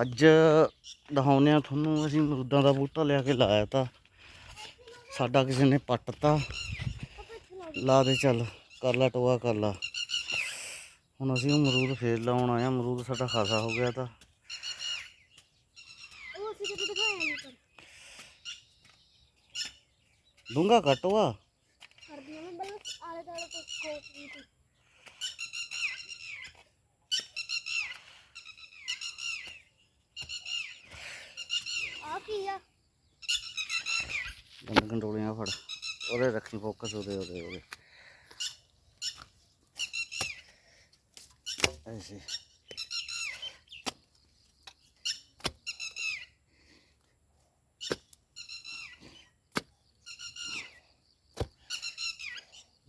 ਅੱਜ ਦਿਖਾਉਂਦੇ ਆ ਤੁਹਾਨੂੰ ਅਸੀਂ ਅਮਰੂਦਾਂ ਦਾ ਬੂਟਾ ਲਿਆ ਕੇ ਲਾਇਆ ਤਾਂ। ਸਾਡਾ ਕਿਸੇ ਨੇ ਪੱਟਤਾ। ਲਾ ਦੇ ਚੱਲ ਕਰ ਲਾ ਟੋਆ ਕਰ ਲਾ। ਹੁਣ ਅਸੀਂ ਅਮਰੂਦ ਫੇਰ ਲਾਉਣ ਆਏ ਆ ਅਮਰੂਦ ਸਾਡਾ ਖਾਸਾ ਹੋ ਗਿਆ ਤਾਂ। ਉਹ ਡੂੰਗਾ ਕਟਵਾ ਕਰਦੀਆਂ ਮੈਂ ਬਸ ਆਲੇ ਦਾਲੇ ਤੋਂ ਕੋਟ ਨਹੀਂ ਸੀ ਆ ਕੀ ਆ? ਗੰਦ ਗੰਡੋਲੀਆਂ ਫੜ। ਉਹਦੇ ਰੱਖੀ ਫੋਕਸ ਉਹਦੇ ਉਹਦੇ ਉਹਦੇ। ਐਸੇ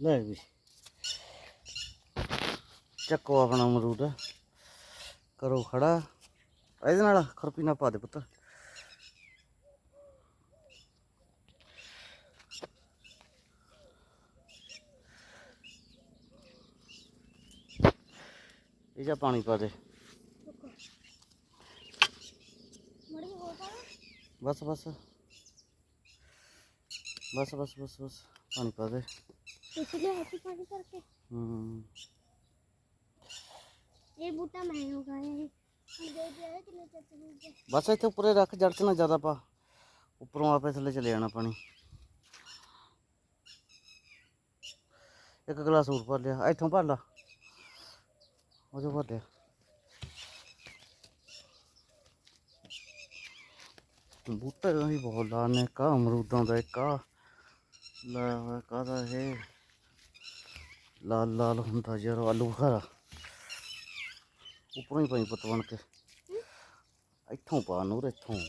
ਲੈ ਵੀ। ਚੱਕੋ ਆਪਣਾ ਅਮਰੂਦ। ਕਰੋ ਖੜਾ। ਇਹਦੇ ਨਾਲ ਖਰਪੀ ਨਾ ਪਾ ਦੇ ਪੁੱਤ। ਇਹ ਜਾ ਪਾਣੀ ਪਾ ਦੇ ਮੜੀ ਹੋਰ ਪਾ ਬਸ ਬਸ ਬਸ ਬਸ ਬਸ ਬਸ ਪਾਣੀ ਪਾ ਦੇ ਇਸ ਲਈ ਹੱਥ ਪਾਣੀ ਕਰਕੇ ਹੂੰ ਇਹ ਬੂਟਾ ਮੈਂ ਉਗਾਇਆ ਹੈ ਹੁਣ ਦੇ ਦਿਆ ਕਿੰਨੇ ਚੱਚ ਬੂਟੇ ਬਸ ਇੱਥੇ ਉੱਪਰੇ ਰੱਖ ਜੜ ਚ ਨਾ ਜ਼ਿਆਦਾ ਪਾ ਉੱਪਰੋਂ ਆਪੇ ਥੱਲੇ ਚਲੇ ਜਾਣਾ ਪਾਣੀ ਇੱਕ ਗਲਾਸ ਹੋਰ ਭਰ ਲਿਆ ਇੱਥੋਂ ਭਰ ਲਾ ਉਹ ਜੋ ਭਰ ਲਿਆ ਬੂਟੇ ਵੀ ਬਹੁਤ ਲਾਣੇ ਕਾ ਅਮਰੂਦਾਂ ਦਾ ਇੱਕ ਆ ਲਾਇਆ ਹੋਇਆ ਕਾਹਦਾ ਇਹ ਲਾਲ ਲਾਲ ਹੁੰਦਾ ਯਾਰ ਆਲੂ ਬੁਖਾਰਾ ਉੱਪਰੋਂ ਹੀ ਪਈ ਪੁੱਤ ਬਣ ਕੇ ਇੱਥੋਂ ਪਾ ਨੂਰ ਇੱਥੋਂ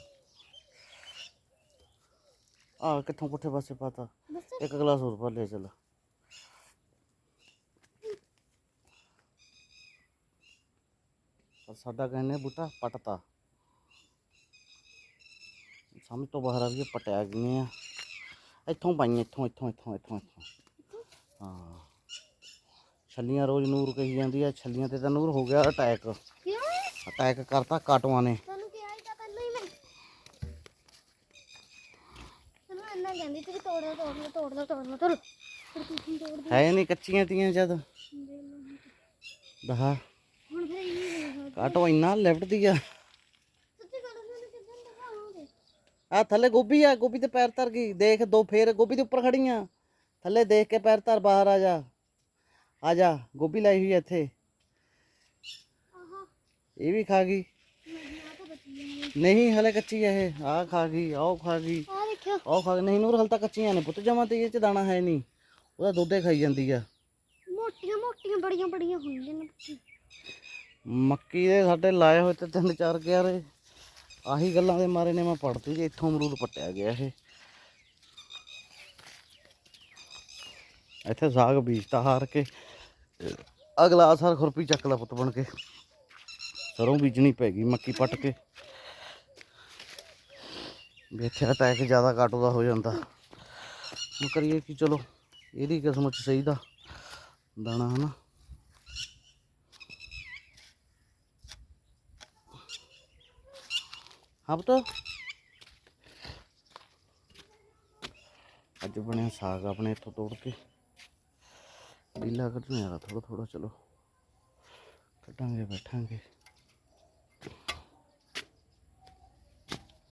ਆ ਕਿੱਥੋਂ ਪੁੱਠੇ ਪਾਸੇ ਪਾਤਾ ਇੱਕ ਗਲਾਸ ਹੋਰ ਭਰ ਲਿਆ ਚੱਲ ਸਾਡਾ ਕਹਿੰਦੇ ਬੂਟਾ ਪਟਤਾ ਸਮਝ ਤੋਂ ਬਾਹਰ ਆ ਵੀ ਇਹ ਪਟਿਆ ਆ ਇੱਥੋਂ ਪਾਈਆਂ ਇੱਥੋਂ ਇੱਥੋਂ ਇੱਥੋਂ ਇੱਥੋਂ ਇੱਥੋਂ ਹਾਂ ਛੱਲੀਆਂ ਰੋਜ਼ ਨੂਰ ਕਹੀ ਜਾਂਦੀ ਆ ਛੱਲੀਆਂ ਤੇ ਤਾਂ ਨੂਰ ਹੋ ਗਿਆ ਅਟੈਕ ਕਿਉਂ ਅਟੈਕ ਕਰਤਾ ਕਾਟੂਆਂ ਨੇ ਤੁਹਾਨੂੰ ਕਿਹਾ ਹੀ ਤਾਂ ਪਹਿਲਾਂ ਹੀ ਮੈਂ ਤੈਨੂੰ ਇੰਨਾ ਕਹਿੰਦੀ ਸੀ ਕਿ ਤੋੜ ਲਓ ਤੋੜ ਲਓ ਤੋੜ ਲਓ ਤੋੜ ਦੇ ਹੈ ਨਹੀਂ ਕੱਚੀਆਂ ਤੀਆਂ ਜਦ ਦਹਾ ਇਹ ਨਹੀਂ ਹੋਗਾ ਕਾਟੋ ਆ। ਆ ਥੱਲੇ ਗੋਭੀ ਆ, ਗੋਭੀ ਤੇ ਪੈਰ ਧਰ ਗਈ। ਦੇਖ, ਦੋ ਫੇਰ ਗੋਭੀ ਦੇ ਉੱਪਰ ਖੜੀਆਂ। ਥੱਲੇ ਦੇਖ ਕੇ ਪੈਰ ਧਰ, ਬਾਹਰ ਆ ਜਾ। ਆ ਜਾ, ਗੋਭੀ ਲਾਈ ਹੋਈ ਇੱਥੇ। ਇਹ ਵੀ ਖਾ ਗਈ। ਨਹੀਂ, ਹਲੇ ਕੱਚੀ ਆ ਇਹ। ਆ ਖਾ ਗਈ, ਆਹ ਖਾ ਗਈ। ਆ ਦੇਖਿਓ ਆਹ ਖਾ ਗਈ। ਨਹੀਂ, ਨੂਰ, ਹਲ ਤਾਂ ਕੱਚੀਆਂ ਨੇ ਪੁੱਤ, ਜਮਾ ਤੇ ਇਹ ਚ ਦਾਣਾ ਹੈ ਨਹੀਂ। ਉਹਦਾ ਦੁੱਧੇ ਖਾਈ ਜਾਂਦੀ ਆ। ਮੋਟੀਆਂ ਮੋਟੀਆਂ ਬੜੀਆਂ ਬੜੀਆਂ ਹੁੰਦੀਆਂ ਨੇ ਮੱਕੀ ਦੇ ਸਾਡੇ ਲਾਏ ਹੋਏ ਤੇ ਤਿੰਨ ਚਾਰ ਕਿਆਰੇ। ਆਹੀ ਗੱਲਾਂ ਦੇ ਮਾਰੇ ਨੇ, ਮੈਂ ਪੜਤੀ ਜੀ ਇੱਥੋਂ ਅਮਰੂਦ ਪੱਟਿਆ ਗਿਆ ਇਹ। ਇੱਥੇ ਸਾਗ ਬੀਜਤਾ ਹਾਰ ਕੇ ਅਗਲਾ ਸਾਲ ਖੁਰਪੀ ਚੱਕ ਲਾ ਪੁੱਤ ਬਣ ਕੇ। ਸਰੋਂ ਬੀਜਣੀ ਪੈ ਗਈ ਮੱਕੀ ਪੱਟ ਕੇ। ਵੀ ਇੱਥੇ ਅਟੈਕ ਜ਼ਿਆਦਾ ਕਾਟੋ ਦਾ ਹੋ ਜਾਂਦਾ। ਹੁਣ ਕਰੀਏ ਕਿ ਚਲੋ, ਇਹਦੀ ਕਿਸਮਤ ਚ ਸਹੀ ਦਾ ਦਾਣਾ ਹਨਾ। ਹਾਂ ਪੁੱਤ। ਅੱਜ ਬਣਿਆ ਸਾਗ ਆਪਣੇ ਇੱਥੋਂ ਤੋੜ ਕੇ। ਢੀਲਾ ਕੱਢਣਾ ਯਾਰ ਥੋੜਾ ਥੋੜਾ ਚਲੋ। ਕੱਟਾਂਗੇ ਬੈਠਾਂਗੇ।